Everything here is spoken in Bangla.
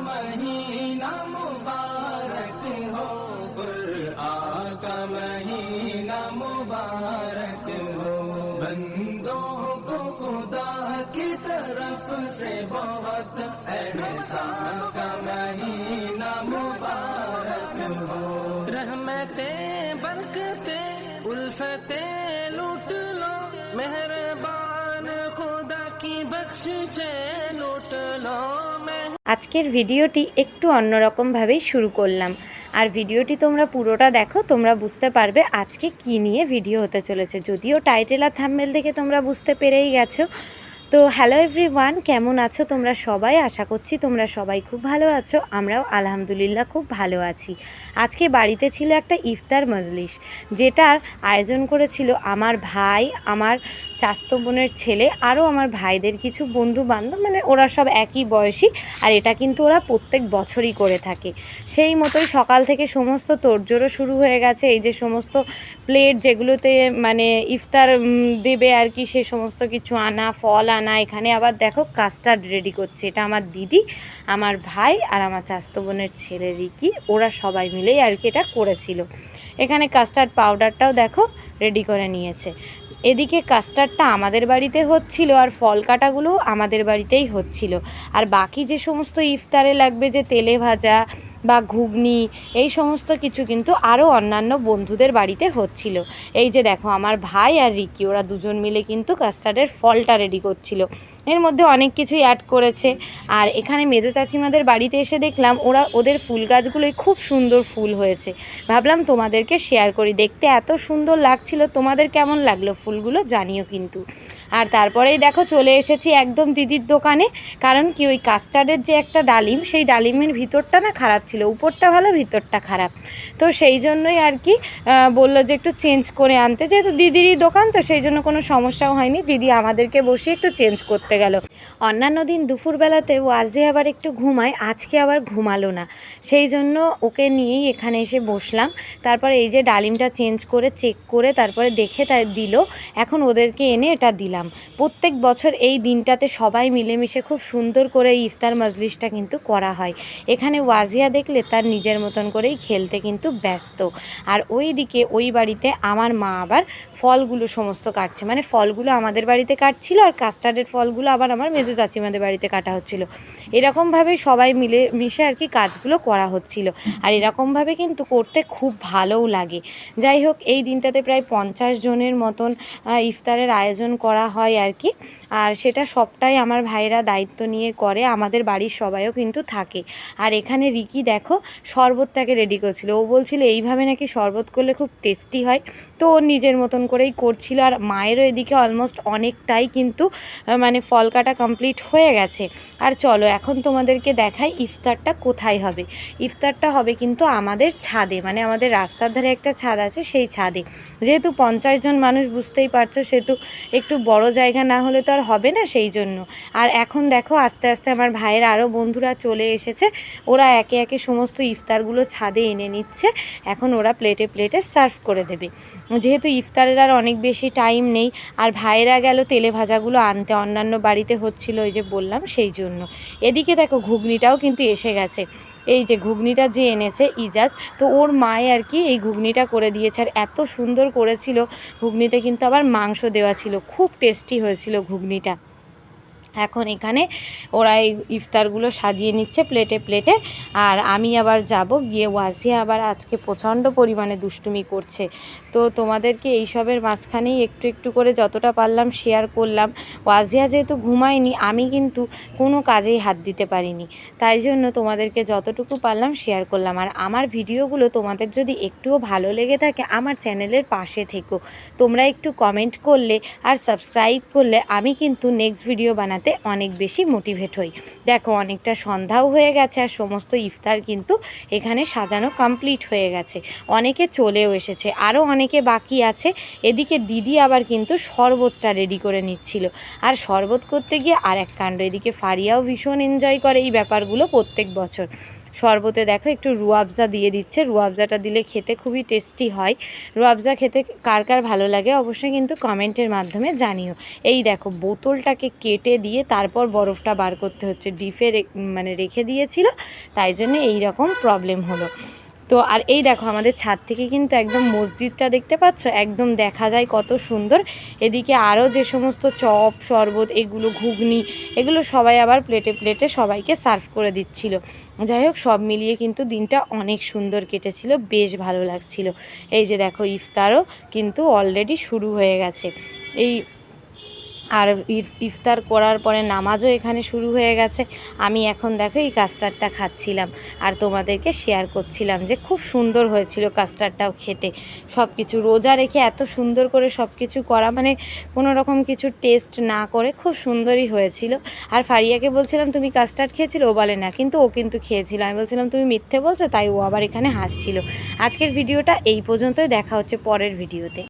مہینہ مبارک ہو، قرآن کا مہینہ مبارک ہو۔ بندوں کو خدا کی طرف سے بہت احسان کا مہینہ مبارک ہو۔ رحمتیں، برکتیں، الفتیں لوٹ لو، مہربان আজকের ভিডিওটি একটু অন্যরকমভাবেই শুরু করলাম। আর ভিডিওটি তোমরা পুরোটা দেখো, তোমরা বুঝতে পারবে আজকে কি নিয়ে ভিডিও হতে চলেছে। যদিও টাইটেল আর থাম্বেল দেখে তোমরা বুঝতে পেরেই গেছো তো হ্যালো এভরিওয়ান কেমন আছো তোমরা সবাই? আশা করছি তোমরা সবাই খুব ভালো আছো, আমরাও আলহামদুলিল্লাহ খুব ভালো আছি। আজকে বাড়িতে ছিল একটা ইফতার মজলিস, যেটার আয়োজন করেছিল আমার ভাই, আমার চাস্ত বোনের ছেলে, আরও আমার ভাইদের কিছু বন্ধু বান্ধব মানে ওরা সব একই বয়সী, আর এটা কিন্তু ওরা প্রত্যেক বছরই করে থাকে। সেই মতোই সকাল থেকে সমস্ত তোড়জোড়ো শুরু হয়ে গেছে, এই যে সমস্ত প্লেট যেগুলোতে মানে ইফতার দেবে আর কি, সে সমস্ত কিছু আনা, ফল আনা এখানে আবার দেখো কাস্টার্ড রেডি করছে। এটা আমার দিদি, আমার ভাই আর আমার চাস্তো বোনের ছেলে রিকি, ওরা সবাই মিলেই আর কি এটা করেছিল। এখানে কাস্টার্ড পাউডারটাও দেখো রেডি করে নিয়েছে। এদিকে কাস্টার্ডটা আমাদের বাড়িতে হচ্ছিল আর ফল কাটাগুলো আমাদের বাড়িতেই হচ্ছিল। আর বাকি যে সমস্ত ইফতারে লাগবে যে তেলে ভাজা বা ঘুগনি, এই সমস্ত কিছু কিন্তু আরও অন্যান্য বন্ধুদের বাড়িতে হচ্ছিল। এই যে দেখো, আমার ভাই আর রিকি, ওরা দুজন মিলে কিন্তু কাস্টার্ডের ফলটা রেডি করছিল। এর মধ্যে অনেক কিছুই অ্যাড করেছে। আর এখানে মেজো চাচিমাদের বাড়িতে এসে দেখলাম, ওরা ওদের ফুল গাছগুলোই খুব সুন্দর ফুল হয়েছে। ভাবলাম তোমাদেরকে শেয়ার করি। দেখতে এত সুন্দর লাগছিল, তোমাদের কেমন লাগল ফুলগুলো জানিও কিন্তু। আর তারপরেই দেখো চলে এসেছি একদম দিদির দোকানে, কারণ কি ওই কাস্টার্ডের যে একটা ডালিম, সেই ডালিমের ভিতরটা না খারাপ ছিল, উপরটা ভালো, ভিতরটা খারাপ। তো সেই জন্যই আর কি বলল যে একটু চেঞ্জ করে আনতে, যেহেতু দিদিরই দোকান, তো সেই জন্য কোনো সমস্যাও হয়নি, দিদি আমাদেরকে বসিয়ে একটু চেঞ্জ করতে গেল। অন্যান্য দিন দুপুরবেলাতে ওয়াজদি আবার একটু ঘুমায়, আজকে আবার ঘুমালো না। সেই জন্য ওকে নিয়েই এখানে এসে বসলাম। তারপরে এই যে ডালিমটা চেঞ্জ করে চেক করে তারপরে দেখে তা দিল এখন ওদেরকে এনে এটা দিলাম। প্রত্যেক বছর এই দিনটাতে সবাই মিলেমিশে খুব সুন্দর করে ইফতার মজলিসটা কিন্তু করা হয়। এখানে ওয়াজিয়া দেখলে তার নিজের মতন করেই খেলতে কিন্তু ব্যস্ত। আর ওই দিকে ওই বাড়িতে আমার মা আবার ফলগুলো সমস্ত কাটছে। মানে ফলগুলো আমাদের বাড়িতে কাটছিল আর কাস্টার্ডের ফলগুলো আবার আমার মেজো চাচিমাদের বাড়িতে কাটা হচ্ছিল। এরকমভাবে সবাই মিলে মিশে আর কি কাজগুলো করা হচ্ছিল। আর এরকমভাবে কিন্তু করতে খুব ভালোও লাগে। যাই হোক, এই দিনটাতে প্রায় পঞ্চাশ জনের মতন ইফতারের আয়োজন করা হয় আর কি। আর সেটা সবটাই আমার ভাইরা দায়িত্ব নিয়ে করে, আমাদের বাড়ির সবাইও কিন্তু থাকে। আর এখানে রিকি দেখো, শরবতটাকে রেডি করছিল। ও বলছিল, এইভাবে নাকি শরবত করলে খুব টেস্টি হয়। তো ওর নিজের মতন করেই করছিল। আর মায়েরও এদিকে অলমোস্ট অনেকটাই কিন্তু মানে ফল কাটা কমপ্লিট হয়ে গেছে। আর চলো, এখন তোমাদেরকে দেখাই ইফতারটা কোথায় হবে। ইফতারটা হবে কিন্তু আমাদের ছাদে মানে আমাদের রাস্তার ধারে একটা ছাদ আছে, সেই ছাদে। যেহেতু পঞ্চাশ জন মানুষ বুঝতেই পারছ, সেহেতু একটু বড় জায়গা না হলে তো আর হবে না সেই জন্য। আর এখন দেখো, আস্তে আস্তে আমার ভাইয়ের আরও বন্ধুরা চলে এসেছে। ওরা একে একে সমস্ত ইফতারগুলো ছাদে এনে নিচ্ছে। এখন ওরা প্লেটে প্লেটে সার্ভ করে দেবে। যেহেতু ইফতারের আর অনেক বেশি টাইম নেই, আর ভাইয়েরা গেল তেলে ভাজাগুলো আনতে, অন্যান্য বাড়িতে হচ্ছিল ওই যে বললাম সেই জন্য। এদিকে দেখো, ঘুগনিটাও কিন্তু এসে গেছে। এই যে ঘুগনিটা যে এনেছে ইজাজ, তো ওর মায়ে আর কি এই ঘুগনিটা করে দিয়েছে। আর এত সুন্দর করেছিল, ঘুগনিতে কিন্তু আবার মাংস দেওয়া ছিল। খুব টেস্টি হয়েছিল ঘুগনিটা। এখন এখানে ওরা এই ইফতারগুলো সাজিয়ে নিচ্ছে প্লেটে প্লেটে। আর আমি আবার যাব, গিয়ে ওয়াজিয়া আবার আজকে প্রচণ্ড পরিমাণে দুষ্টুমি করছে। তো তোমাদেরকে এইসবের মাঝখানেই একটু একটু করে যতটা পারলাম শেয়ার করলাম। ওয়াজিয়া যেহেতু ঘুমায়নি, আমি কিন্তু কোনো কাজেই হাত দিতে পারিনি। তাই জন্য তোমাদেরকে যতটুকু পারলাম শেয়ার করলাম। আর আমার ভিডিওগুলো তোমাদের যদি একটুও ভালো লেগে থাকে, আমার চ্যানেলের পাশে থেকো। তোমরা একটু কমেন্ট করলে আর সাবস্ক্রাইব করলে আমি কিন্তু নেক্সট ভিডিও বানাতে অনেক বেশি মোটিভেট হই। দেখো, অনেকটা সন্ধ্যাও হয়ে গেছে আর সমস্ত ইফতার কিন্তু এখানে সাজানো কমপ্লিট হয়ে গেছে। অনেকে চলেও এসেছে আরও অনেকে বাকি আছে। এদিকে দিদি আবার কিন্তু শরবতটা রেডি করে নিচ্ছিল। আর শরবত করতে গিয়ে আর এক কাণ্ড, এদিকে ফারিয়াও ভীষণ এনজয় করে এই ব্যাপারগুলো প্রত্যেক বছর। শরবতে দেখো, একটু রুয়াবজা দিয়ে দিচ্ছে। রুয়াবজাটা দিলে খেতে খুবই টেস্টি হয়। রুয়াবজা খেতে কার কার ভালো লাগে অবশ্যই কিন্তু কমেন্টের মাধ্যমে জানিও। এই দেখো, বোতলটাকে কেটে দিয়ে তারপর বরফটা বার করতে হচ্ছে। ডিপে মানে রেখে দিয়েছিল, তাই জন্য এই রকম প্রবলেম হলো। তো আর এই দেখো, আমাদের ছাদ থেকে কিন্তু একদম মসজিদটা দেখতে পাচ্ছ? একদম দেখা যায় কত সুন্দর। এদিকে আরও যে সমস্ত চপ, শরবত, এগুলো ঘুগনি, এগুলো সবাই আবার প্লেটে প্লেটে সবাইকে সার্ভ করে দিচ্ছিল। যাই হোক, সব মিলিয়ে কিন্তু দিনটা অনেক সুন্দর কেটেছিল, বেশ ভালো লাগছিল। এই যে দেখো, ইফতারও কিন্তু অলরেডি শুরু হয়ে গেছে। এই আর ইফ- ইফতার করার পরে নামাজও এখানে শুরু হয়ে গেছে। আমি এখন দেখো এই কাস্টার্ডটা খাচ্ছিলাম আর তোমাদেরকে শেয়ার করছিলাম যে খুব সুন্দর হয়েছিল কাস্টার্ডটাও খেতে। সব কিছু রোজা রেখে এত সুন্দর করে সব কিছু করা মানে কোনো রকম কিছু টেস্ট না করে খুব সুন্দরই হয়েছিল। আর ফারিয়াকে বলছিলাম, তুমি কাস্টার্ড খেয়েছিল? ও বলে, না, কিন্তু ও কিন্তু খেয়েছিল। আমি বলছিলাম, তুমি মিথ্যে বলছো? তাই ও আবার এখানে হাসছিল। আজকের ভিডিওটা এই পর্যন্তই, দেখা হচ্ছে পরের ভিডিওতে।